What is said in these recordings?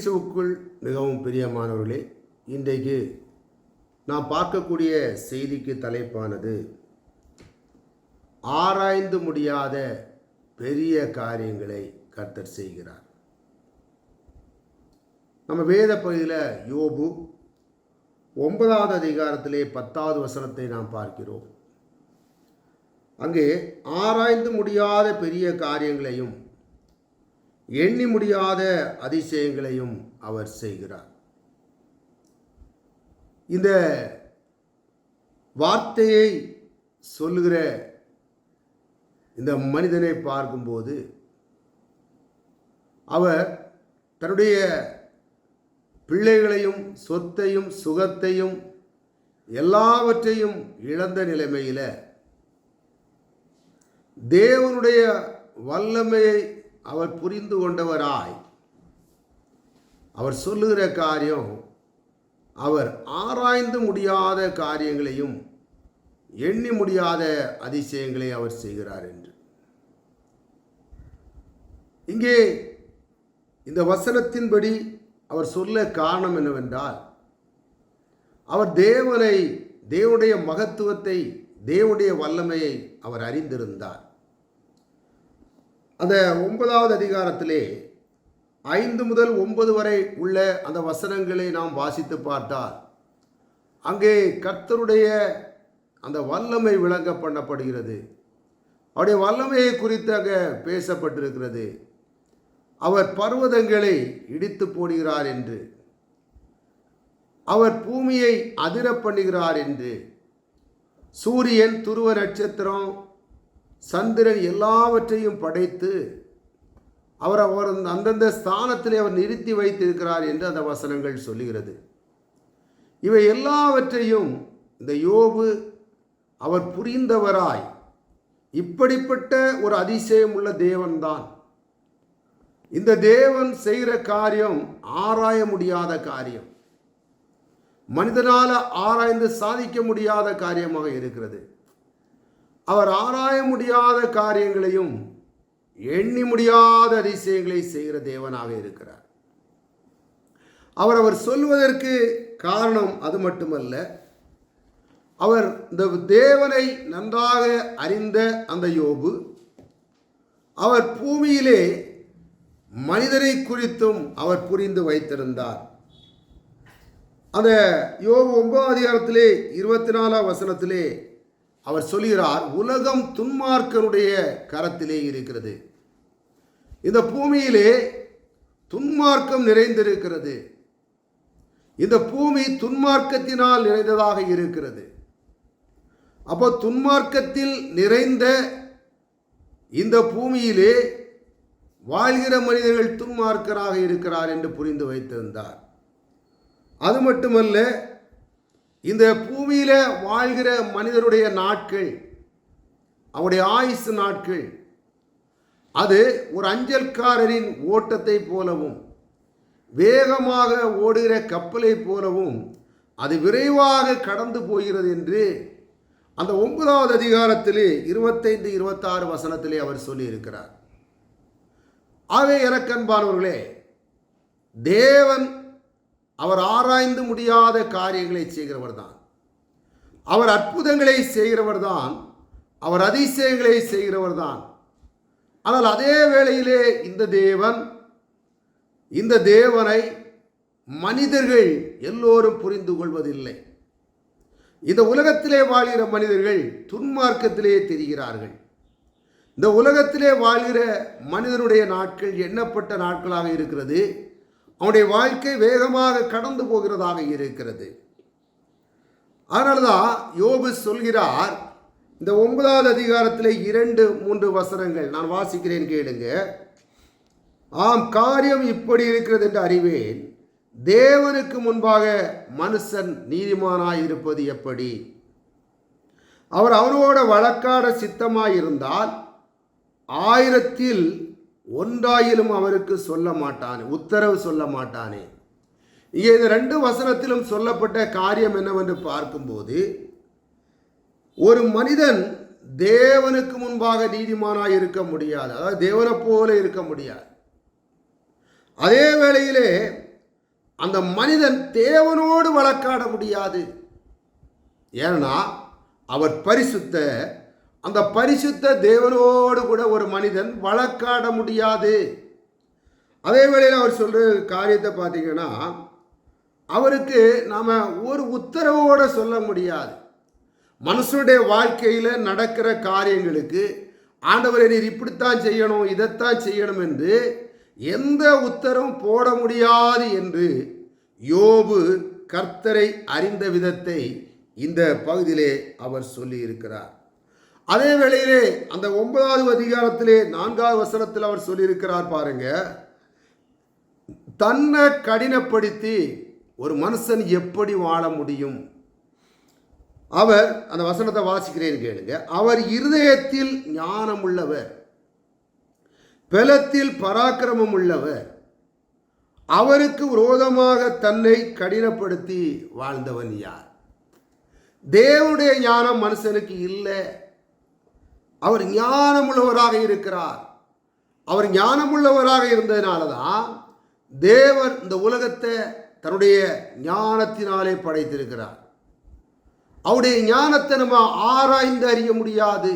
இயேசுவுக்குள் மிகவும் பிரியமானவர்களே இன்றைக்கு நாம் பார்க்கக்கூடிய செய்திக்கு தலைப்பானது ஆராய்ந்து முடியாத பெரிய காரியங்களை கர்த்தர் செய்கிறார். நம்ம வேத பகுதியில் யோபு ஒன்பதாவது அதிகாரத்திலே பத்தாவது வசனத்தை நாம் பார்க்கிறோம். அங்கே ஆராய்ந்து முடியாத பெரிய காரியங்களையும் எண்ணி முடியாத அதிசயங்களையும் அவர் செய்கிறார். இந்த வார்த்தையை சொல்லுகிற இந்த மனிதனை பார்க்கும்போது அவர் தன்னுடைய பிள்ளைகளையும் சொத்தையும் சுகத்தையும் எல்லாவற்றையும் இழந்த நிலைமையில் தேவனுடைய வல்லமையை அவர் புரிந்து கொண்டவராய். அவர் சொல்லுகிற காரியம் அவர் ஆராய்ந்து முடியாத காரியங்களையும் எண்ணி முடியாத அதிசயங்களை அவர் செய்கிறார் என்று. இங்கே இந்த வசனத்தின்படி அவர் சொல்ல காரணம் என்னவென்றால் அவர் தேவனை தேவனுடைய மகத்துவத்தை தேவனுடைய வல்லமையை அவர் அறிந்திருந்தார். அந்த ஒன்பதாவது அதிகாரத்திலே ஐந்து முதல் ஒன்பது வரை உள்ள அந்த வசனங்களை நாம் வாசித்து பார்த்தால் அங்கே கர்த்தருடைய அந்த வல்லமை விளங்க பண்ணப்படுகிறது. அவருடைய வல்லமையை குறித்து அங்கே பேசப்பட்டிருக்கிறது. அவர் பர்வதங்களை இடித்து போடுகிறார் என்று அவர் பூமியை அதிர பண்ணுகிறார் என்று சூரியன் துருவ நட்சத்திரம் சந்திரன் எல்லாவற்றையும் படைத்து அவர் அவர் அந்தந்த ஸ்தானத்திலே அவர் நிறுத்தி வைத்திருக்கிறார் என்று அந்த வசனங்கள் சொல்லுகிறது. இவை எல்லாவற்றையும் இந்த யோபு அவர் புரிந்தவராய் இப்படிப்பட்ட ஒரு அதிசயம் உள்ள தேவன்தான். இந்த தேவன் செய்கிற காரியம் ஆராய முடியாத காரியம். மனிதனால் ஆராய்ந்து சாதிக்க முடியாத காரியமாக இருக்கிறது. அவர் ஆராய முடியாத காரியங்களையும் எண்ணி முடியாத அதிசயங்களை செய்கிற தேவனாக இருக்கிறார். அவர் அவர் சொல்வதற்கு காரணம் அது மட்டுமல்ல அவர் இந்த தேவனை நன்றாக அறிந்த அந்த யோபு அவர் பூமியிலே மனிதனை குறித்தும் அவர் புரிந்து வைத்திருந்தார். அந்த யோபு ஒன்பதாம் அதிகாரத்திலே இருபத்தி நாலாம் வசனத்திலே அவர் சொல்கிறார் உலகம் துன்மார்க்கனுடைய கரத்திலே இருக்கிறது. இந்த பூமியிலே துன்மார்க்கம் நிறைந்திருக்கிறது. இந்த பூமி துன்மார்க்கத்தினால் நிறைந்ததாக இருக்கிறது. அப்போ துன்மார்க்கத்தில் நிறைந்த இந்த பூமியிலே வாழ்கிற மனிதர்கள் துன்மார்க்கராக இருக்கிறார் என்று புரிந்து வைத்திருந்தார். அது மட்டுமல்ல இந்த பூமியில் வாழ்கிற மனிதருடைய நாட்கள் அவருடைய ஆயுசு நாட்கள் அது ஒரு அஞ்சல்காரரின் ஓட்டத்தை போலவும் வேகமாக ஓடுகிற கப்பலை போலவும் அது விரைவாக கடந்து போகிறது என்று அந்த ஒன்பதாவது அதிகாரத்திலே இருபத்தைந்து இருபத்தாறு வசனத்திலே அவர் சொல்லியிருக்கிறார். ஆகவே எனக்கன்பானவர்களே தேவன் அவர் ஆராய்ந்து முடியாத காரியங்களை செய்கிறவர் தான் அவர் அற்புதங்களை செய்கிறவர் தான் அவர் அதிசயங்களை செய்கிறவர் தான் ஆனால் அதே வேளையிலே இந்த தேவன் இந்த தேவனை மனிதர்கள் எல்லோரும் புரிந்து கொள்வதில்லை. இந்த உலகத்திலே வாழ்கிற மனிதர்கள் துன்மார்க்கத்திலே தெரிகிறார்கள். இந்த உலகத்திலே வாழ்கிற மனிதனுடைய நாட்கள் எண்ணப்பட்ட நாட்களாக இருக்கிறது. அவனுடைய வாழ்க்கை வேகமாக கடந்து போகிறதாக இருக்கிறது. அதனால்தான் யோபு சொல்கிறார் இந்த ஒன்பதாவது அதிகாரத்தில் இரண்டு மூன்று வசனங்கள் நான் வாசிக்கிறேன் கேளுங்க. ஆம் காரியம் இப்படி இருக்கிறது என்று அறிவேன். தேவனுக்கு முன்பாக மனுஷன் நீதிமானாய் இருப்பது எப்படி? அவர் அவனோட வழக்காட சித்தமாயிருந்தால் ஆயிரத்தில் ஒன்றாயிலும் அவருக்கு சொல்ல மாட்டானே உத்தரவு சொல்ல மாட்டானே இங்கே இந்த ரெண்டு வசனத்திலும் சொல்லப்பட்ட காரியம் என்னவென்று பார்க்கும்போது ஒரு மனிதன் தேவனுக்கு முன்பாக நீதிமானாக இருக்க முடியாது அதாவது தேவனை போல இருக்க முடியாது. அதே வேளையிலே அந்த மனிதன் தேவனோடு வழக்காட முடியாது. ஏன்னா அவர் பரிசுத்த அந்த பரிசுத்த தேவனோடு கூட ஒரு மனிதன் வழக்காட முடியாது. அதே வேளையில் அவர் சொல்கிற காரியத்தை பார்த்தீங்கன்னா அவருக்கு நாம் ஒரு உத்தரவோடு சொல்ல முடியாது. மனுஷனுடைய வாழ்க்கையில் நடக்கிற காரியங்களுக்கு ஆண்டவரை நீர் இப்படித்தான் செய்யணும் இதைத்தான் செய்யணும் என்று எந்த உத்தரவும் போட முடியாது என்று யோபு கர்த்தரை அறிந்த விதத்தை இந்த பகுதியிலே அவர் சொல்லியிருக்கிறார். அதே வேளையிலே அந்த ஒன்பதாவது அதிகாரத்திலே நான்காவது வசனத்தில் அவர் சொல்லியிருக்கிறார் பாருங்க. தன்னை கடினப்படுத்தி ஒரு மனுஷன் எப்படி வாழ முடியும்? அவர் அந்த வசனத்தை வாசிக்கிறேன் கேளுங்க. அவர் இருதயத்தில் ஞானம் உள்ளவர் பெலத்தில் பராக்கிரமம் உள்ளவர் அவருக்கு விரோதமாக தன்னை கடினப்படுத்தி வாழ்ந்தவன் யார்? தேவனுடைய ஞானம் மனுஷனுக்கு இல்லை. அவர் ஞானமுள்ளவராக இருக்கிறார். அவர் ஞானமுள்ளவராக இருந்ததினால தான் தேவர் இந்த உலகத்தை தன்னுடைய ஞானத்தினாலே படைத்திருக்கிறார். அவருடைய ஞானத்தை நம்ம ஆராய்ந்து அறிய முடியாது.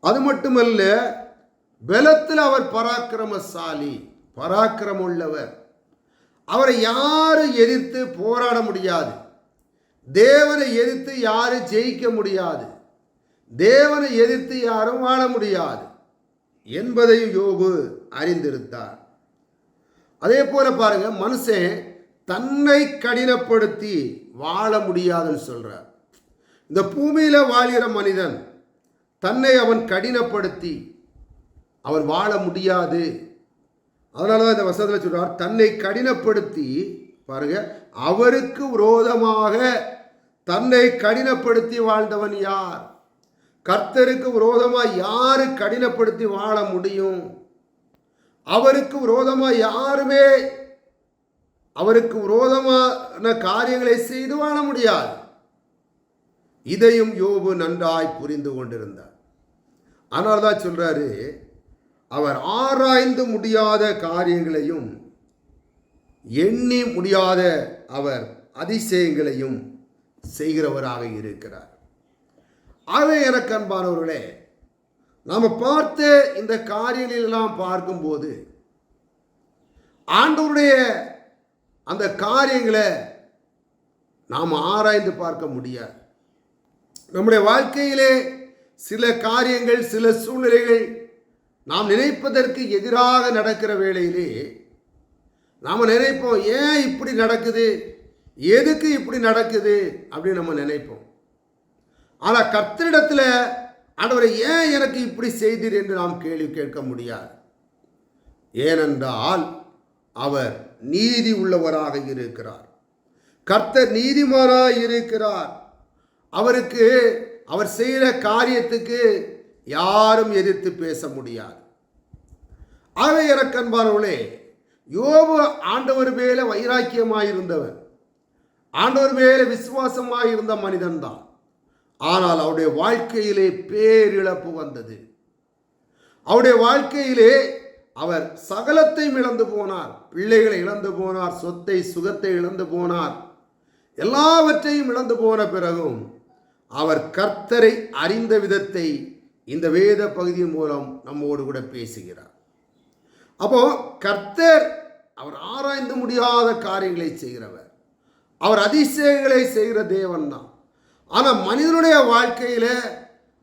அது மட்டுமல்ல பலத்தில் அவர் பராக்கிரமசாலி பராக்கிரமம் உள்ளவர் அவரை யாரும் எதிர்த்து போராட முடியாது. தேவனை எதிர்த்து யாரும் ஜெயிக்க முடியாது. தேவனை எதிர்த்து யாரும் வாழ முடியாது என்பதையும் யோபு அறிந்திருந்தார். அதே போல பாருங்க மனுஷன் தன்னை கடினப்படுத்தி வாழ முடியாதுன்னு சொல்றார். இந்த பூமியில வாழ்கிற மனிதன் தன்னை அவன் கடினப்படுத்தி அவன் வாழ முடியாது. அதனால தான் இந்த வசனத்தில் சொல்றார் தன்னை கடினப்படுத்தி பாருங்க அவருக்கு விரோதமாக தன்னை கடினப்படுத்தி வாழ்ந்தவன் யார்? கர்த்தருக்கு விரோதமாக யாரு கடினப்படுத்தி வாழ முடியும்? அவருக்கு விரோதமாக யாருமே அவருக்கு விரோதமான காரியங்களை செய்து வாழ முடியாது. இதையும் யோபு நன்றாய் புரிந்து கொண்டிருந்தார். அதனால தான் சொல்றாரு அவர் ஆராய்ந்து முடியாத காரியங்களையும் எண்ணி முடியாத அவர் அதிசயங்களையும் செய்கிறவராக இருக்கிறார். ஆகவே எனக்கு அன்பானவர்களே நாம் பார்த்த இந்த காரியங்களெல்லாம் பார்க்கும்போது ஆண்டவருடைய அந்த காரியங்களை நாம் ஆராய்ந்து பார்க்க முடியாது. நம்முடைய வாழ்க்கையிலே சில காரியங்கள் சில சூழ்நிலைகள் நாம் நினைப்பதற்கு எதிராக நடக்கிற வேளையிலே நாம் நினைப்போம் ஏன் இப்படி நடக்குது? எதுக்கு இப்படி நடக்குது? அப்படின்னு நம்ம நினைப்போம். ஆனால் கர்த்தரிடத்தில் ஆண்டவரை ஏன் எனக்கு இப்படி செய்தீர் என்று நாம் கேள்வி கேட்க முடியாது? ஏனென்றால் அவர் நீதி உள்ளவராக இருக்கிறார். கர்த்தர் நீதிமானாக இருக்கிறார். அவருக்கு அவர் செய்கிற காரியத்துக்கு யாரும் எதிர்த்து பேச முடியாது. ஆகவே இறக்கன்பார்களே யோபு ஆண்டவர் மேலே வைராக்கியமாக இருந்தவர் ஆண்டவர் மேலே விசுவாசமாக இருந்த மனிதன்தான். ஆனால் அவருடைய வாழ்க்கையிலே பேரிழப்பு வந்தது. அவருடைய வாழ்க்கையிலே அவர் சகலத்தையும் இழந்து போனார். பிள்ளைகளை இழந்து போனார். சொத்தை சுகத்தை இழந்து போனார். எல்லாவற்றையும் இழந்து போன பிறகும் அவர் கர்த்தரை அறிந்த விதத்தை இந்த வேத பகுதியின் மூலம் நம்மோடு கூட பேசுகிறார். அப்போ கர்த்தர் அவர் ஆராய்ந்து முடியாத காரியங்களை செய்கிறவர். அவர் அதிசயங்களை செய்கிற தேவன் தான். ஆனால் மனிதனுடைய வாழ்க்கையில்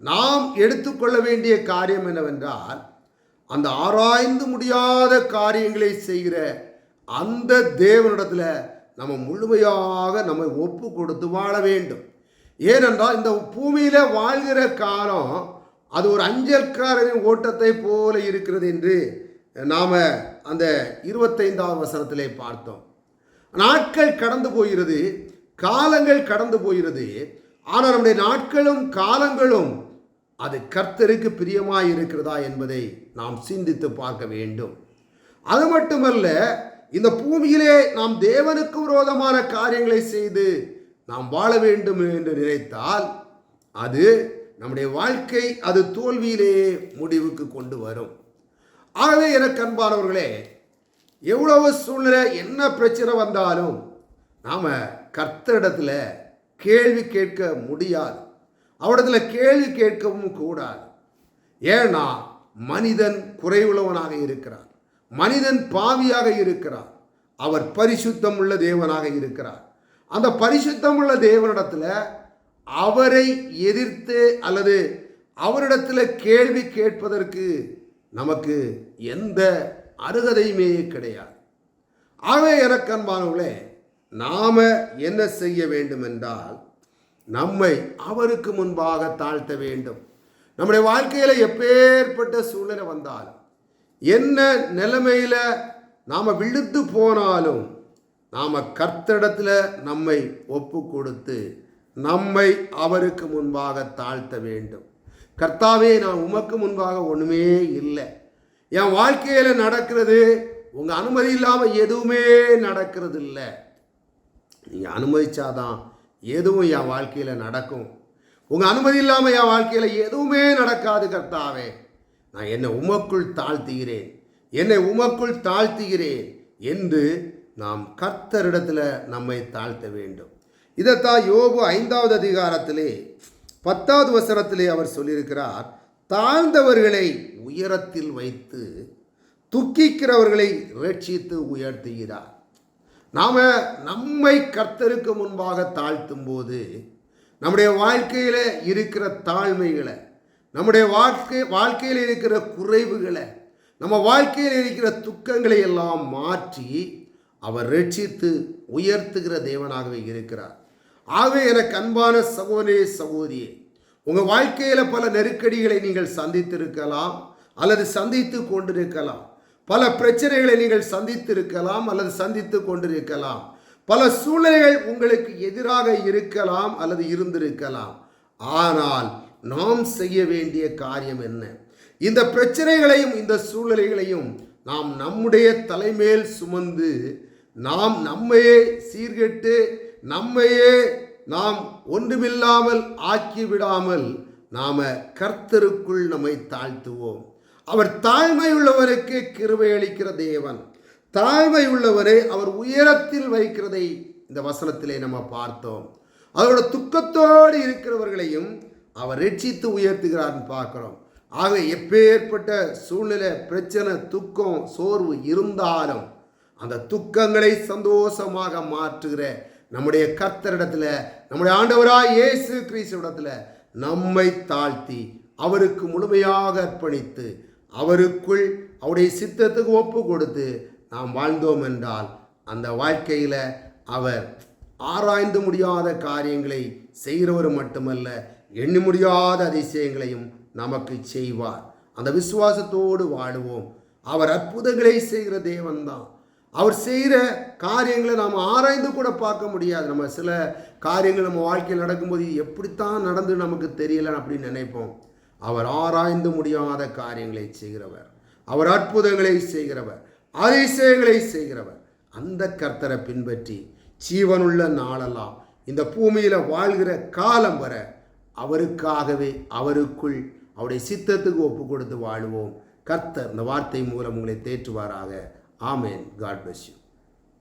நாம் எடுத்துக்கொள்ள வேண்டிய காரியம் என்னவென்றால் அந்த ஆராய்ந்து முடியாத காரியங்களை செய்கிற அந்த தேவனிடத்தில் நம்ம முழுமையாக நம்ம ஒப்பு கொடுத்து வாழ வேண்டும். ஏனென்றால் இந்த பூமியில் வாழ்கிற காலம் அது ஒரு அஞ்சல்காரரின் ஓட்டத்தை போல இருக்கிறது என்று நாம் அந்த இருபத்தைந்தாவது வசனத்திலே பார்த்தோம். நாட்கள் கடந்து போகிறது காலங்கள் கடந்து போகிறது ஆனால் நம்முடைய நாட்களும் காலங்களும் அது கர்த்தருக்கு பிரியமாக இருக்கிறதா என்பதை நாம் சிந்தித்து பார்க்க வேண்டும். அது மட்டுமல்ல இந்த பூமியிலே நாம் தேவனுக்கு விரோதமான காரியங்களை செய்து நாம் வாழ வேண்டும் என்று நினைத்தால் அது நம்முடைய வாழ்க்கை அது தோல்வியிலே முடிவுக்கு கொண்டு வரும். ஆகவே எனக்கு அன்பானவர்களே எவ்வளவு சூழ்நிலை என்ன பிரச்சனை வந்தாலும் நாம் கர்த்தரிடத்தில் கேள்வி கேட்க முடியாது. அவரிடத்தில் கேள்வி கேட்கவும் கூடாது. ஏன்னா மனிதன் குறைவுள்ளவனாக இருக்கிறார். மனிதன் பாவியாக இருக்கிறார். அவர் பரிசுத்தம் உள்ள தேவனாக இருக்கிறார். அந்த பரிசுத்தம் உள்ள தேவனிடத்தில் அவரை எதிர்த்து அல்லது அவரிடத்தில் கேள்வி கேட்பதற்கு நமக்கு எந்த அருகதையுமே கிடையாது. ஆகவே எனக்கு அன்பானவர்களே நாம என்ன செய்ய வேண்டும் என்றால் நம்மை அவருக்கு முன்பாக தாழ்த்த வேண்டும். நம்முடைய வாழ்க்கையில் எப்பேற்பட்ட சூழ்நிலை வந்தாலும் என்ன நிலைமையில் நாம் விழுத்து போனாலும் நாம் கர்த்தடத்தில் நம்மை ஒப்பு கொடுத்து நம்மை அவருக்கு முன்பாக தாழ்த்த வேண்டும். கர்த்தாவே நான் உமக்கு முன்பாக ஒன்றுமே இல்லை. என் வாழ்க்கையில் நடக்கிறது உங்கள் அனுமதி இல்லாமல் எதுவுமே நடக்கிறது இல்லை நீங்கள் அனுமதிச்சாதான் எதுவும் என் வாழ்க்கையில் நடக்கும். உங்கள் அனுமதி இல்லாமல் என் வாழ்க்கையில் எதுவுமே நடக்காது கர்த்தாவே. நான் என்னை உமக்குள் தாழ்த்துகிறேன். என்னை உமக்குள் தாழ்த்துகிறேன் என்று நாம் கர்த்தரிடத்தில் நம்மை தாழ்த்த வேண்டும். இதைத்தான் யோபு ஐந்தாவது அதிகாரத்திலே பத்தாவது வசனத்திலே அவர் சொல்லியிருக்கிறார். தாழ்ந்தவர்களை உயரத்தில் வைத்து துக்கிக்கிறவர்களை ரட்சித்து உயர்த்துகிறார். நாம் நம்மை கர்த்தருக்கு முன்பாக தாழ்த்தும் போது நம்முடைய வாழ்க்கையில் இருக்கிற தாழ்மைகளை நம்முடைய வாழ்க்கை வாழ்க்கையில் இருக்கிற குறைவுகளை நம்ம வாழ்க்கையில் இருக்கிற துக்கங்களை எல்லாம் மாற்றி அவர் ரட்சித்து உயர்த்துகிற தேவனாகவே இருக்கிறார். ஆகவே எனக்கு அன்பான சகோதரே சகோதரியே உங்கள் வாழ்க்கையில் பல நெருக்கடிகளை நீங்கள் சந்தித்திருக்கலாம் அல்லது சந்தித்து கொண்டிருக்கலாம். பல பிரச்சனைகளை நீங்கள் சந்தித்திருக்கலாம் அல்லது சந்தித்து கொண்டிருக்கலாம். பல சூழ்நிலைகள் உங்களுக்கு எதிராக இருக்கலாம் அல்லது இருந்திருக்கலாம். ஆனால் நாம் செய்ய வேண்டிய காரியம் என்ன? இந்த பிரச்சனைகளையும் இந்த சூழ்நிலைகளையும் நாம் நம்முடைய தலைமேல் சுமந்து நாம் நம்மையே சீர்கெட்டு நம்மையே நாம் ஒன்றுமில்லாமல் ஆக்கி விடாமல் நாம கர்த்தருக்குள் நம்மை தாழ்த்துவோம். அவர் தாழ்மை உள்ளவருக்கு கிருபை அளிக்கிற தேவன். தாழ்மை உள்ளவரை அவர் உயரத்தில் வைக்கிறதை இந்த வசனத்திலே நம்ம பார்த்தோம். அவரோட துக்கத்தோடு இருக்கிறவர்களையும் அவர் ரட்சித்து உயர்த்துகிறார்னு பார்க்குறோம். ஆக எப்பேற்பட்ட சூழ்நிலை பிரச்சனை துக்கம் சோர்வு இருந்தாலும் அந்த துக்கங்களை சந்தோஷமாக மாற்றுகிற நம்முடைய கர்த்தரிடத்தில் நம்முடைய ஆண்டவராக இயேசு கிறிஸ்துவிடத்துல நம்மை தாழ்த்தி அவருக்கு முழுமையாக அர்ப்பணித்து அவருக்குள் அவருடைய சித்தத்துக்கு ஒப்பு கொடுத்து நாம் வாழ்ந்தோம் என்றால் அந்த வாழ்க்கையில் அவர் ஆராய்ந்து முடியாத காரியங்களை செய்கிறவர் மட்டுமல்ல எண்ணி முடியாத அதிசயங்களையும் நமக்கு செய்வார். அந்த விசுவாசத்தோடு வாழுவோம். அவர் அற்புதங்களை செய்கிற தேவன்தான். அவர் செய்கிற காரியங்களை நாம் ஆராய்ந்து கூட பார்க்க முடியாது. நம்ம சில காரியங்கள் நம்ம வாழ்க்கையில் நடக்கும்போது எப்படித்தான் நடந்து நமக்கு தெரியல அப்படின்னு நினைப்போம். அவர் ஆராய்ந்து முடியாத காரியங்களை செய்கிறவர். அவர் அற்புதங்களை செய்கிறவர். அதிசயங்களை செய்கிறவர். அந்த கர்த்தரை பின்பற்றி ஜீவனுள்ள நாளெல்லாம் இந்த பூமியில் வாழ்கிற காலம் வர அவருக்காகவே அவருக்குள் அவருடைய சித்தத்துக்கு ஒப்பு கொடுத்து வாழுவோம். கர்த்தர் இந்த வார்த்தை மூலம் உங்களை தேற்றுவாராக. ஆமேன். God bless